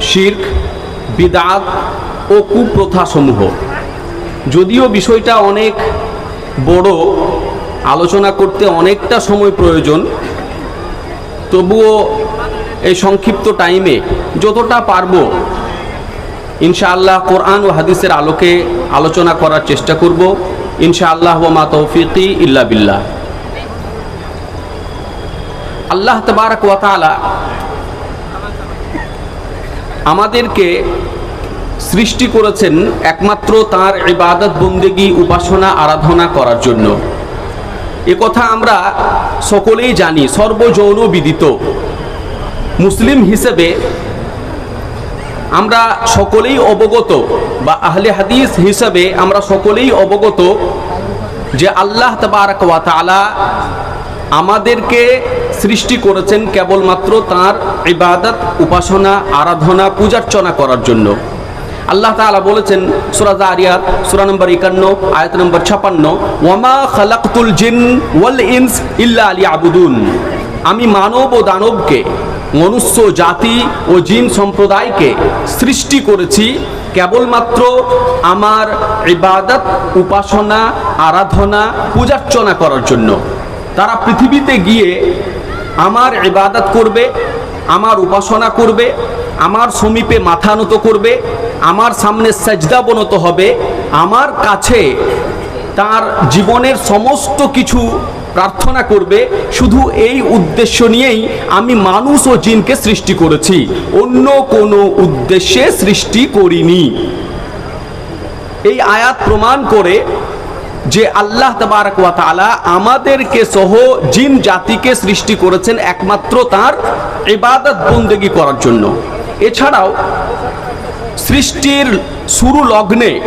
শির্ক, বিদাত ও কুপ্রথাসমূহ। যদিও বিষয়টা অনেক বড়, আলোচনা করতে অনেকটা সময় প্রয়োজন, তবুও এই সংক্ষিপ্ত টাইমে যতটা পারব, ইনশাআল্লাহ কোরআন ও হাদিসের আলোকে আলোচনা করার চেষ্টা করব। ইনশাআল্লাহ মা তৌফিকি ইল্লা বিল্লাহ। আল্লাহ তবারক ওয়া তাআলা আমাদেরকে সৃষ্টি করেছেন একমাত্র তার ইবাদত বন্দেগী উপাসনা আরাধনা করার জন্য। এ কথা আমরা সকলেই জানি সর্বযৌন বিদিত মুসলিম হিসেবে আমরা সকলেই অবগত বা আহলে হাদিস হিসেবে আমরা সকলেই অবগত যে আল্লাহ তবারক ওয়া তাআলা আমাদেরকে সৃষ্টি করেছেন কেবলমাত্র তার ইবাদত, উপাসনা, আরাধনা পূজার্চনা করার জন্য। আল্লাহ তাআলা বলেছেন, সূরা জারিয়াত, সূরা নম্বর 51 আয়াত নম্বর 56 ওয়ামা খালাকতুল জিন ওয়াল ইনস ইল্লা লিয়াবুদুন। আমি মানব ও দানবকে, মনুষ্য জাতি ও জিন সম্প্রদায়কে সৃষ্টি করেছি কেবলমাত্র আমার ইবাদত, উপাসনা, আরাধনা পূজার্চনা করার জন্য। তারা পৃথিবীতে গিয়ে আমার ইবাদত করবে, আমার উপাসনা করবে, আমার সমীপে মাথা নত করবে, আমার সামনে সাজদা বনত হবে, আমার কাছে তার জীবনের সমস্ত কিছু প্রার্থনা করবে, শুধু এই উদ্দেশ্য নিয়েই আমি মানুষ ও জিনকে সৃষ্টি করেছি। অন্য কোনো উদ্দেশ্যে সৃষ্টি করিনি। এই আয়াত প্রমাণ করে যে আল্লাহ তাআলা আমাদেরকে সহ জিন জাতিকে সৃষ্টি করেছেন একমাত্র তার ইবাদত বন্দেগী করার জন্য। এছাড়াও সৃষ্টির শুরু লগ্নে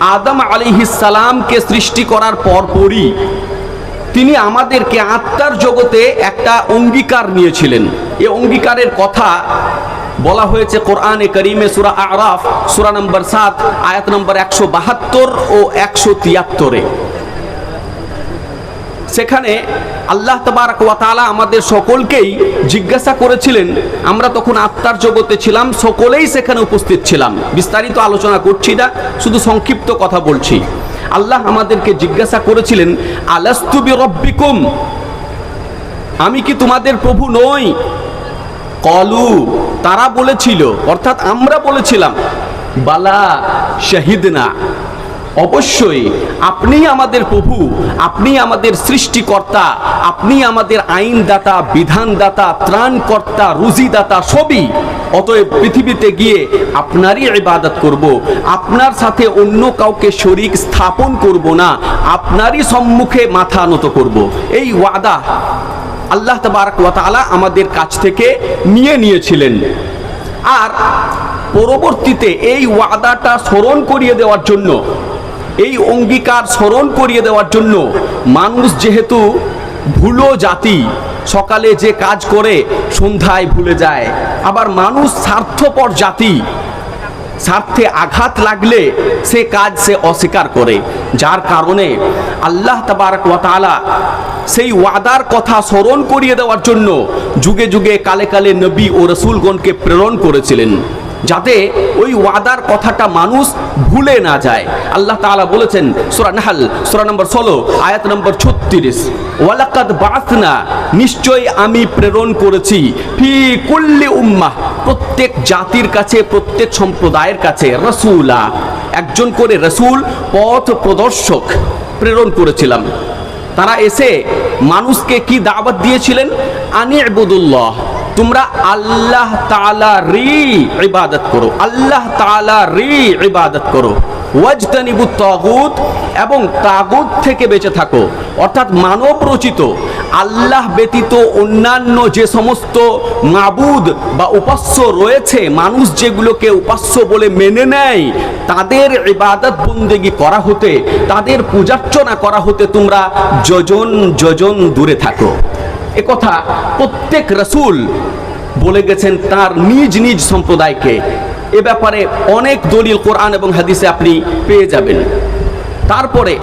আদম আলিহিসালামকে সৃষ্টি করার পরপরই তিনি আমাদেরকে আত্মার জগতে একটা অঙ্গীকার নিয়েছিলেন। এ অঙ্গীকারের কথা বলা হয়েছে কোরআনে করিমে সুরা আরাফ, সুরা নম্বর সাত, আয়াত নম্বর একশো বাহাত্তর ও একশো তিয়াত্তরে। সেখানে আল্লাহ তাআলা আমাদের সকলকেই জিজ্ঞাসা করেছিলেন, আমরা তখন আত্মার জগতে ছিলাম, সকলেই সেখানে উপস্থিত ছিলাম। বিস্তারিত আলোচনা করছি না, শুধু সংক্ষিপ্ত কথা বলছি। আল্লাহ আমাদেরকে জিজ্ঞাসা করেছিলেন, আলাস্তু বিরব্বিকুম আমি কি তোমাদের প্রভু নই? কলু, তারা বলেছিল, অর্থাৎ আমরা বলেছিলাম, বালা শাহিদ না অবশ্যই, আপনি আমাদের প্রভু, আপনি আমাদের সৃষ্টিকর্তা, আপনি আমাদের আইনদাতা, বিধানদাতা, ত্রাণকর্তা, রুজিদাতা সবই। অতএব পৃথিবীতে গিয়ে আপনারই ইবাদত করব, আপনার সাথে অন্য কাউকে শরিক স্থাপন করব না, আপনারই সম্মুখে মাথা নত করব। এই ওয়াদা আল্লাহ তবারক ওয়া তাআলা আমাদের কাছ থেকে নিয়ে নিয়েছিলেন। আর পরবর্তীতে এই ওয়াদাটা স্মরণ করিয়ে দেওয়ার জন্য, এই অঙ্গীকার স্মরণ করিয়ে দেওয়ার জন্য মানুষ যেহেতু ভুলো জাতি, সকালে যে কাজ করে সন্ধ্যায় ভুলে যায়, আবার মানুষ স্বার্থপর জাতি স্বার্থে আঘাত লাগলে সে কাজ সে অস্বীকার করে। যার কারণে আল্লাহ তাবারক ওয়াতালা সেই ওয়াদার কথা স্মরণ করিয়ে দেওয়ার জন্য যুগে যুগে কালে কালে নবী ও রসুলগণকে প্রেরণ করেছিলেন। যাতে ওই ওয়াদার কথাটা মানুষ ভুলে না যায়। আল্লাহ তাআলা বলেছেন, সূরা নাহল, সূরা নম্বর 16 আয়াত নম্বর ছত্রিশ ওয়ালাকাত বাসনা নিশ্চয় আমি প্রেরণ করেছি, ফি কুল্লি উম্মাহ, প্রত্যেক জাতির কাছে, প্রত্যেক সম্প্রদায়ের কাছে, রসুলা, একজন করে রসুল, পথ প্রদর্শক প্রেরণ করেছিলাম। তারা এসে মানুষকে কি দাওয়াত দিয়েছিলেন? আনি ইবুদুল্লাহ তোমরা আল্লাহ তাআলা রি ইবাদত করো। আল্লাহ তাআলা রি ইবাদত করো। ওয়াজতানিবু তাগুত এবং তাগুত থেকে বেঁচে থাকো। অর্থাৎ মানব রচিত, আল্লাহ ব্যতীত অন্যান্য যে সমস্ত মাবুদ বা উপাস্য রয়েছে, মানুষ যেগুলোকে উপাস্য বলে মেনে নেয়, তাদের ইবাদত বন্দেগী করা হতে, তাদের পূজার্চনা করা হতে তোমরা যজন যজন দূরে থাকো। একথা প্রত্যেক রসুল বলে গেছেন তার নিজ নিজ সম্প্রদায়কে। এ ব্যাপারে অনেক দলিল কোরআন এবং হাদিসে আপনি পেয়ে যাবেন। তারপরে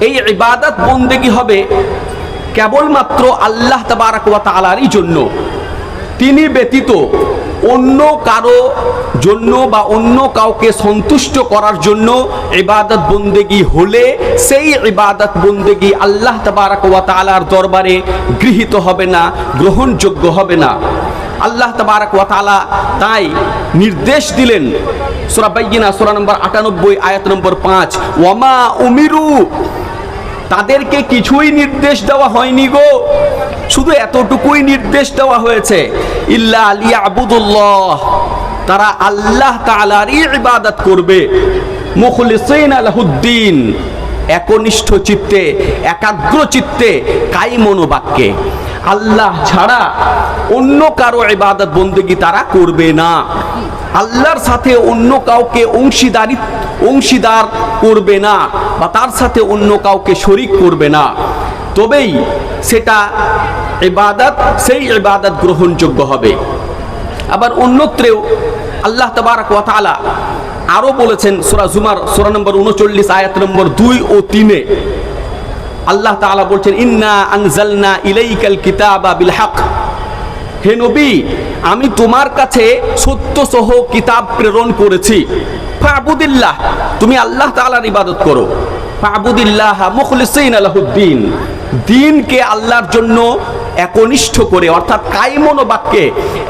এই ইবাদত বন্দেগী হবে? কেবলমাত্র আল্লাহ তাবারাকালারই জন্য। তিনি ব্যতীত অন্য কারও জন্য বা অন্য কাউকে সন্তুষ্ট করার জন্য ইবাদত বন্দেগি হলে সেই ইবাদত বন্দেগি আল্লাহ তাবারাক ওয়া দরবারে গৃহীত হবে না, গ্রহণযোগ্য হবে না। আল্লাহ তাবারাক ওয়া তাআলা তাই নির্দেশ দিলেন সোরা বাইয়িনা, সোরা নম্বর 98 আয়াত নম্বর পাঁচ ওয়ামা উমিরু তাদেরকে কিছুই নির্দেশ দেওয়া হয়নি গো। শুধু এতটুকুই নির্দেশ দেওয়া হয়েছে। ইল্লা আলিয়া আবুদুল্লাহ। তারা আল্লাহ তাআলারই ইবাদত করবে। মুখলিসিন আলাহুদ্দিন। একনিষ্ঠ চিত্তে, একাগ্র চিত্তে কাই মনোবাক্যে আল্লাহ ছাড়া অন্য কারও ইবাদত বন্দেগী তারা করবে না। আল্লাহর সাথে অন্য কাউকে অংশীদারি অংশীদার করবে না বা তার সাথে অন্য কাউকে শরিক করবে না। তবেই সেটা ইবাদত, সেই ইবাদত গ্রহণযোগ্য হবে। আবার অন্যত্রেও আল্লাহ তাবারক ওয়া তাআলা আরও বলেছেন সূরা জুমার, সূরা নম্বর 39 আয়াত নম্বর 2 ও 3 এ আল্লাহ তাআলা বলছেন, ইন্না আনজালনা ইলাইকাল কিতাবা বিল হক। হে নবী, আমি তোমার কাছে সত্য সহ কিতাব প্রেরণ করেছি। ফাবুদিল্লাহ, তুমি আল্লাহ তালার ইবাদত করো। ফাবুদিল্লাহ মুখলিসিন আলাহুদ্দিন দিনকে আল্লাহর জন্য একনিষ্ঠ করে, অর্থাৎ কাইমন বাক্যে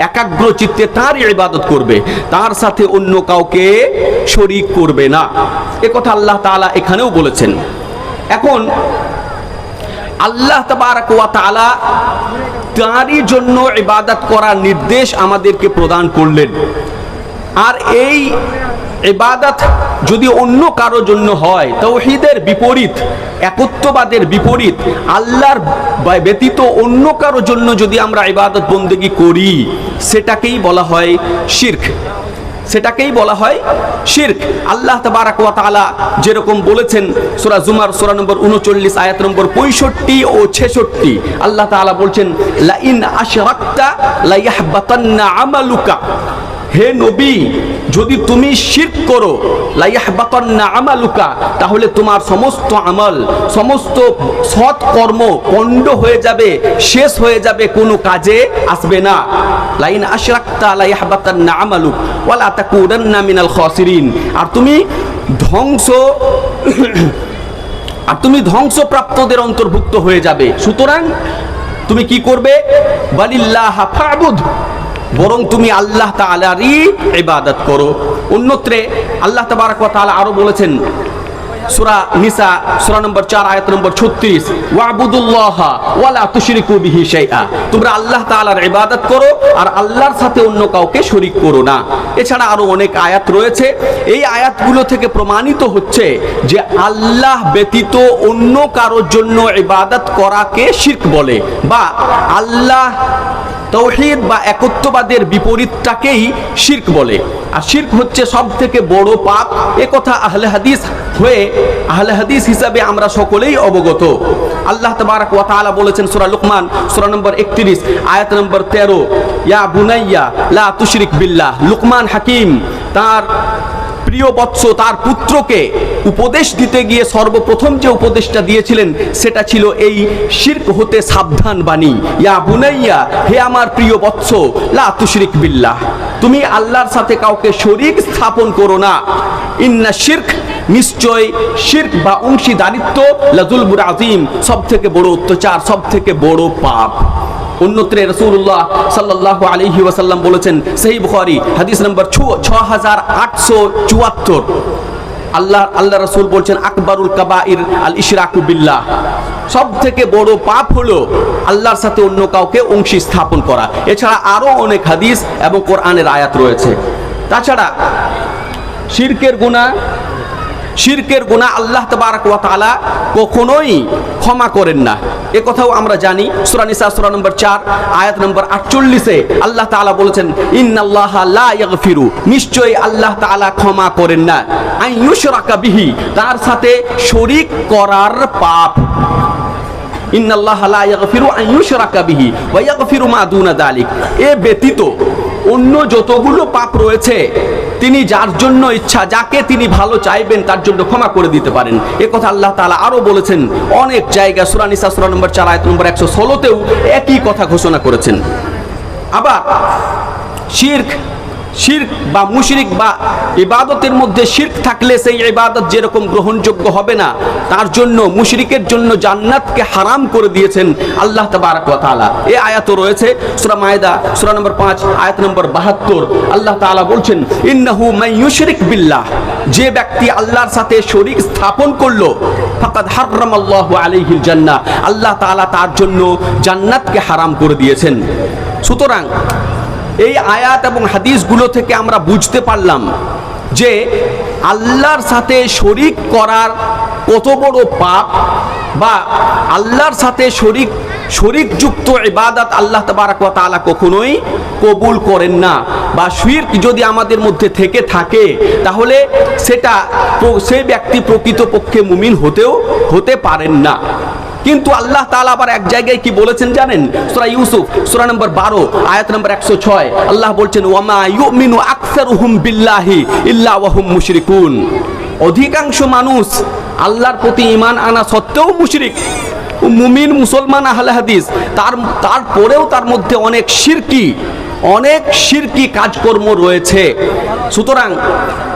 একাগ্র চিত্তে তার ইবাদত করবে। তার সাথে অন্য কাউকে শরিক করবে না। এ কথা আল্লাহ তাআলা এখানেও বলেছেন। এখন আল্লাহ তাআলা তারই জন্য ইবাদত করার নির্দেশ আমাদেরকে প্রদান করলেন। আর এই ইবাদত যদি অন্য কারও জন্য হয়, তৌহিদের বিপরীত, একত্ববাদের বিপরীত, আল্লাহর ব্যতীত অন্য কারও জন্য যদি আমরা ইবাদত বন্দেগী করি, সেটাকেই বলা হয় শির্ক। সেটাকেই বলা হয় শির্ক। আল্লাহ তাবারাক ওয়া তাআলা যেরকম বলেছেন, সূরা জুমার সূরা নম্বর 39 আয়াত নম্বর 65 ও 66 আল্লাহ তাআলা বলছেন লা ইন আশরাকতা লা আমালুকা। হে নবী, যদি তুমি শিরক করো, লাইয়াহবাতান্না আমালুকা, তাহলে তোমার সমস্ত আমল, সমস্ত সৎ কর্ম পণ্ড হয়ে যাবে, শেষ হয়ে যাবে, কোনো কাজে আসবে না। লাইন আশরাকতা লাইয়াহবাতান্না আমালুক, ওয়ালা তাকুনান্না মিনাল খাসিরিন। আর তুমি ধ্বংস, আর তুমি ধ্বংসপ্রাপ্তদের অন্তর্ভুক্ত হয়ে যাবে। সুতরাং তুমি কি করবে? বালিল্লাহ ফাবুদ। বরং তুমি আল্লাহ তাআলারই ইবাদত করো। অন্যত্রে আল্লাহ তাবারক তাআলা আরও বলেছেন, সূরা নিসা, সূরা নম্বর 4 আয়াত নম্বর 36 ওয়াবুদুল্লাহ ওয়ালা তোমরা আল্লাহ ইবাদত করো আর আল্লাহর সাথে অন্য কাউকে শরীক করো না। এছাড়া আরও অনেক আয়াত রয়েছে। এই আয়াতগুলো থেকে প্রমাণিত হচ্ছে যে আল্লাহ ব্যতীত অন্য কারোর জন্য ইবাদত করাকে শিরক বলে বা আল্লাহ তৌহিদ বা একত্ববাদের বিপরীতটাকেই শির্ক বলে। আর শির্ক হচ্ছে সব থেকে বড় পাপ। এ কথা আহলে হাদিস হয়ে আহলে হাদিস হিসাবে আমরা সকলেই অবগত। আল্লাহ তাবারাক ওয়া তাআলা বলেছেন সূরা লুকমান, সূরা নম্বর 31 আয়াত নম্বর 13 ইয়া বুনাইয়া লা তুশরিক বিল্লাহ। লুকমান হাকিম তার প্রিয় বৎস তার পুত্রকে উপদেশ দিতে গিয়ে সর্বপ্রথম যে উপদেশটা দিয়েছিলেন, সেটা ছিল এই শির্ক হতে সাবধান বাণী। ইয়া বুনাইয়া, হে আমার প্রিয় বৎস, লা তুশরিক বিল্লাহ, তুমি আল্লাহর সাথে কাউকে শরিক স্থাপন করো না। ইন্না শির্ক নিশ্চয় শির্ক বা অংশীদারিত্ব লাজুলবুর আজিম সব থেকে বড় অত্যাচার সব থেকে বড় পাপ। অন্যত্রে রসুল্লাহ সাল্লাহ আলহি ওয়াসাল্লাম বলেছেন সেই বুখারি, হাদিস নম্বর ছ হাজার আটশো চুয়াত্তর। আল্লাহ আল্লাহ রসুল বলছেন, আকবরুল কাবাইর আল ইশরাকু বিল্লাহ। সব থেকে বড় পাপ হলো আল্লাহর সাথে অন্য কাউকে অংশী স্থাপন করা। এছাড়া আরও অনেক হাদিস এবং কোরআনের আয়াত রয়েছে। তাছাড়া শিরকের গুণা শিরকের গুণা আল্লাহ ওয়া তাআলা কখনোই ক্ষমা করেন না। এ কথাও আমরা জানি, সূরা নিসা, সূরা নম্বর 4 আয়াত নম্বর 48 এ আল্লাহ তাআলা বলেছেন, ইন্নাল্লাহা লা নিশ্চয়ই আল্লাহ তাআলা ক্ষমা করেন না। আই ইউশরাকা বিহি। তার সাথে শরীক করার পাপ। ইন্নাল্লাহ লা ইয়াগফিরু আন ইউশরাকা বিহি ওয়া ইয়াগফিরু মা দুনা যালিক এ ব্যতীত অন্য যতগুলো পাপ রয়েছে তিনি যার জন্য ইচ্ছা, যাকে তিনি ভালো চাইবেন, তার জন্য ক্ষমা করে দিতে পারেন। এ কথা আল্লাহ তালা আরও বলেছেন, অনেক জায়গা সুরানিসা সুরা নম্বর চার, আয়ত নম্বর একশো ষোলোতেও একই কথা ঘোষণা করেছেন। আবার শির্ক শির্ক বা মুশরিক বা ইবাদতের মধ্যে শির্ক থাকলে সেই ইবাদত যেরকম গ্রহণযোগ্য হবে না, তার জন্য মুশরিকের জন্য জান্নাতকে হারাম করে দিয়েছেন আল্লাহ তাবারাক ওয়া তাআলা। এই আয়াত রয়েছে, সূরা মায়দা, সূরা নম্বর 5 আয়াত নম্বর 72 আল্লাহ তাআলা বলছেন, ইন্নাহু ইউশরিক বিল্লাহ। যে ব্যক্তি আল্লাহর সাথে শরীক স্থাপন করল, ফাকাদ হাররামাল্লাহু আলাইহিল জান্নাহ। আল্লাহ তাআলা তার জন্য জান্নাতকে হারাম করে দিয়েছেন। সুতরাং এই আয়াত এবং হাদিসগুলো থেকে আমরা বুঝতে পারলাম যে আল্লাহর সাথে শরিক করার কত বড় পাপ বা আল্লাহর সাথে শরিক, শরিকযুক্ত ইবাদত আল্লাহ তাবারাক ওয়া তাআলা কখনোই কবুল করেন না বা শিরক যদি আমাদের মধ্যে থেকে থাকে, তাহলে সেটা সেই ব্যক্তি প্রকৃতপক্ষে মুমিন হতেও, হতে পারেন না। কিন্তু আল্লাহ তাআলা আবার এক জায়গায় কি বলেছেন জানেন? সূরা ইউসুফ, সূরা নম্বর 12 আয়াত নম্বর 106 আল্লাহ বলছেন, ওয়ামা ইউমিনু আকসারুহুম বিল্লাহি ইল্লা ওয়াহুম মুশরিকুন। অধিকাংশ মানুষ আল্লাহর প্রতি ইমান আনা সত্ত্বেও মুশরিক। মুমিন মুসলমান আহলে হাদিস, তার, তারপরেও তার মধ্যে অনেক শিরকি। অনেক শিরকি কাজকর্ম রয়েছে। সুতরাং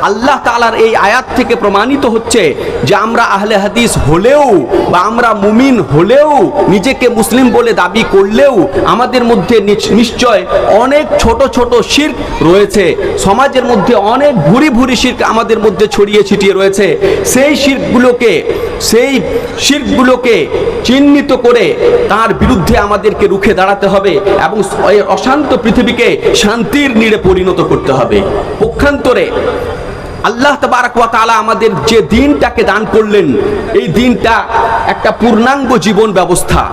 আল্লাহ তাআলার এই আয়াত থেকে প্রমাণিত হচ্ছে যে আমরা আহলে হাদিস হলেও বা আমরা মুমিন হলেও, নিজেকে মুসলিম বলে দাবি করলেও আমাদের মধ্যে নিশ্চয় অনেক ছোট ছোট শির্ক রয়েছে। সমাজের মধ্যে অনেক ভুরি ভুরি শির্ক আমাদের মধ্যে ছড়িয়ে ছিটিয়ে রয়েছে। সেই শির্কগুলোকে সেই শির্কগুলোকে চিহ্নিত করে তার বিরুদ্ধে আমাদেরকে রুখে দাঁড়াতে হবে এবং অশান্ত পৃথিবীকে শান্তির নীড়ে পরিণত করতে হবে। পক্ষান্তরে আল্লাহ তাবারাক ওয়া তাআলা আমাদের যে দিনটাকে দান করলেন, এই দিনটা একটা পূর্ণাঙ্গ জীবন ব্যবস্থা।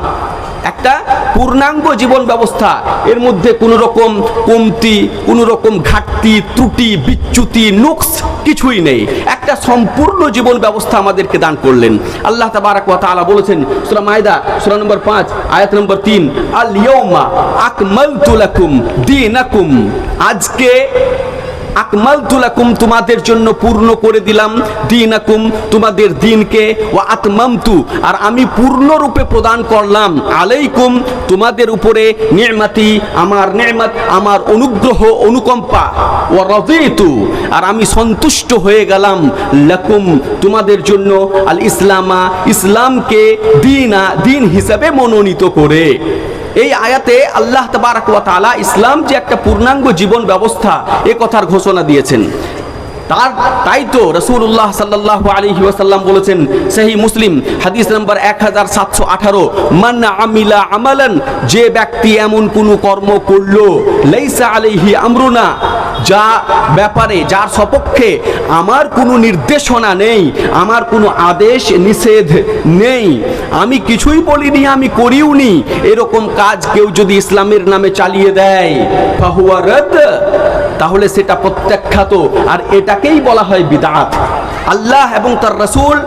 একটা পূর্ণাঙ্গ জীবন ব্যবস্থা। এর মধ্যে কোনো রকম কমতি, কোনো রকম ঘাটতি, ত্রুটি, বিচ্যুতি, নুকস কিছুই নেই। একটা সম্পূর্ণ জীবন ব্যবস্থা আমাদেরকে দান করলেন। আল্লাহ তাবারাক ওয়া তাআলা বলেছেন, সূরা মায়দা, সূরা নম্বর 5 আয়াত নম্বর 3 আল ইয়াউমা আকমালতু লাকুম দীনাকুম। আজকে আকমালতু লাকুম, তোমাদের জন্য পূর্ণ করে দিলাম দিনাকুম, তোমাদের দিনকে। ও আতমামতু, আর আমি পূর্ণরূপে প্রদান করলাম। আলাইকুম, তোমাদের উপরে নিয়মাতি, আমার নেমাত আমার অনুগ্রহ, অনুকম্পা। ও রাদিতু, আর আমি সন্তুষ্ট হয়ে গেলাম। লাকুম, তোমাদের জন্য আল ইসলামা ইসলামকে দিনা, দিন হিসাবে মনোনীত করে। এই আয়াতে আল্লাহ তাবারাক ইসলাম যে একটা পূর্ণাঙ্গ জীবন ব্যবস্থা এ কথার ঘোষণা দিয়েছেন। তার তাই তো রসুল্লাহ সাল্লাহ আলহি ওয়াসাল্লাম বলেছেন সেই মুসলিম, হাদিস নম্বর এক হাজার সাতশো আঠারো, মান আমিলা আমালান, যে ব্যক্তি এমন কোনো কর্ম করল, লাইসা আলাইহি আমরুনা, যা ব্যাপারে, যার সপক্ষে আমার কোনো নির্দেশনা নেই, আমার কোনো আদেশ নিষেধ নেই, আমি কিছুই বলিনি, আমি করিওনি এরকম কাজ কেউ যদি ইসলামের নামে চালিয়ে দেয়, ফাহুয়া রদ তাহলে সেটা প্রত্যাখ্যাত। আর এটাকেই বলা হয় বিদাত। আল্লাহ এবং তার রসুল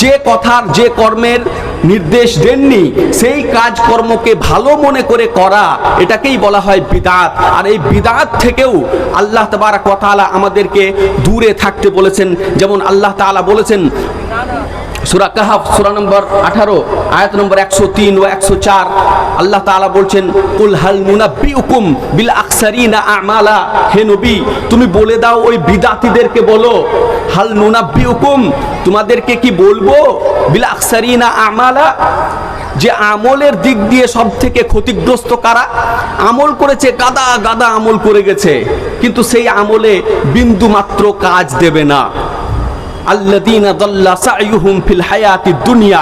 যে কথার, যে কর্মের নির্দেশ দেননি, সেই কাজকর্মকে ভালো মনে করে করা, এটাকেই বলা হয় বিদাত। আর এই বিদাত থেকেও আল্লাহ তাবারাক ওয়া তাআলা আমাদেরকে দূরে থাকতে বলেছেন। যেমন আল্লাহ তাআলা বলেছেন, সুরা কাহাফ, সুরা নম্বর আঠারো, আয়াত নম্বর একশো তিন ও একশো চার আল্লাহ তাআলা বলছেন, কুল হাল নুনাব্বিউকুম বিল আকসারিনা আমালা? হে নবী, তুমি বলে দাও ওই বিদাতিদেরকে বলো, হাল নুনাব্বিউকুম, তোমাদেরকে কি বলব? বিল আকসারিনা আমালা? যে আমলের দিক দিয়ে সব থেকে ক্ষতিগ্রস্ত কারা? আমল করেছে, গাদা গাদা আমল করে গেছে, কিন্তু সেই আমলে বিন্দু মাত্র কাজ দেবে না। আল্লাদিনা দল্লা সাইয়ুহুম ফিল হায়াতি দুনিয়া।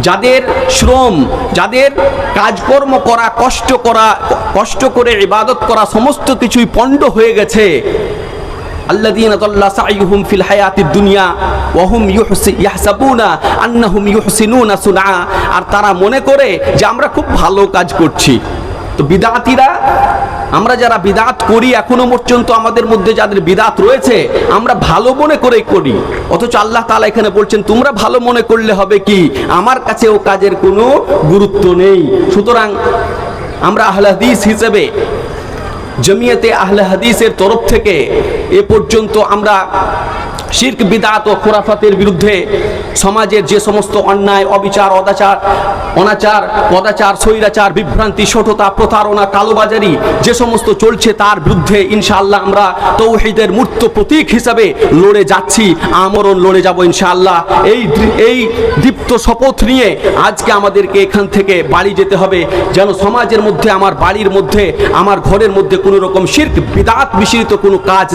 যাদের শ্রম, যাদের কাজকর্ম করা, কষ্ট করা, কষ্ট করে ইবাদত করা সমস্ত কিছুই পণ্ড হয়ে গেছে। ফিল দুনিয়া হুম আর তারা মনে করে যে আমরা খুব ভালো কাজ করছি। তো বিদাতিরা আমরা যারা বিদাত করি এখনও পর্যন্ত আমাদের মধ্যে যাদের বিদাত রয়েছে, আমরা ভালো মনে করে করি। অথচ আল্লাহ তালা এখানে বলছেন, তোমরা ভালো মনে করলে হবে কি? আমার কাছে ও কাজের কোনো গুরুত্ব নেই। সুতরাং আমরা আহ্লাদিস হিসেবে, জমিয়েতে আহলে হাদিসের তরফ থেকে এ পর্যন্ত আমরা শির্ক, বিদাত ও খোরাফাতের বিরুদ্ধে সমাজের যে সমস্ত অন্যায়, অবিচার, অদাচার, অনাচার, পদাচার, স্বৈরাচার, বিভ্রান্তি, সঠতা, প্রতারণা, কালোবাজারি, যে সমস্ত চলছে তার বিরুদ্ধে ইনশাআল্লাহ আমরা তৌহিদের মূর্ত প্রতীক হিসাবে লড়ে যাচ্ছি, আমরণ লড়ে যাব ইনশাআল্লাহ। এই এই দীপ্ত শপথ নিয়ে আজকে আমাদেরকে এখান থেকে বাড়ি যেতে হবে, যেন সমাজের মধ্যে, আমার বাড়ির মধ্যে, আমার ঘরের মধ্যে কোনো রকম শির্ক, বিদাত মিশ্রিত কোনো কাজ না